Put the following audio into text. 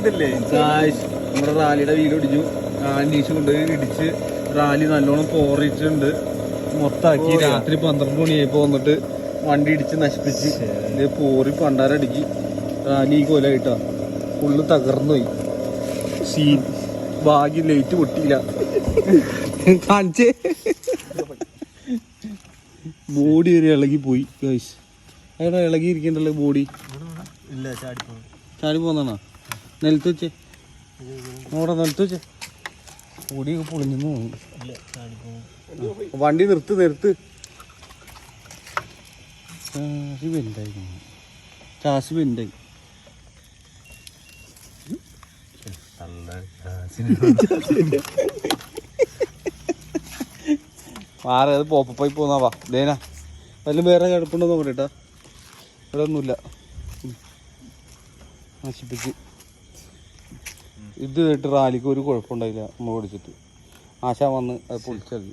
ഇതില്ലേ? നമ്മുടെ റാലിയുടെ വീട് ഇടിച്ചു അന്വേഷിച്ച് കൊണ്ടുപോയി ഇടിച്ച് റാലി നല്ലോണം പോറിയിട്ടുണ്ട്. മൊത്തമാക്കി രാത്രി പന്ത്രണ്ട് മണിയായപ്പോ വന്നിട്ട് വണ്ടി ഇടിച്ച് നശിപ്പിച്ച് ഇത് പോറി പണ്ടാരടിക്ക്. റാലി ഈ കൊലായിട്ടാ. ഫുള്ള് തകർന്നുപോയി. സീൻ ഭാഗ്യം ലൈറ്റ് പൊട്ടിയില്ല. കാണിച്ചേ. ബോഡി ഒരു ഇളകി പോയി ഗൈസ് എവിടെ ഇളകി ഇരിക്കണ്ടല്ലോ ബോഡി ഇല്ല ചാടി പോന്നാണോ? നിലത്ത് വെച്ചേ വെച്ചേ പൊടിയൊക്കെ പൊളിഞ്ഞു വണ്ടി നിർത്ത് നിർത്ത്. ചാസി വെന്തായി. ചാസി വെന്തായി. മാറി അത് പോപ്പായി പോന്നാ വാ. ദേനാ. വല്ലതും വേറെ കിടപ്പുണ്ടോ നോക്കട്ടെ കേട്ടാ ഇവിടെ ഒന്നുമില്ല. നശിപ്പിച്ച്. ഇത് കേട്ട് റാലിക്ക് ഒരു കുഴപ്പമുണ്ടായില്ല. നമ്മൾ ഓടിച്ചിട്ട് ആശാൻ വന്ന് അത് പൊളിച്ചത്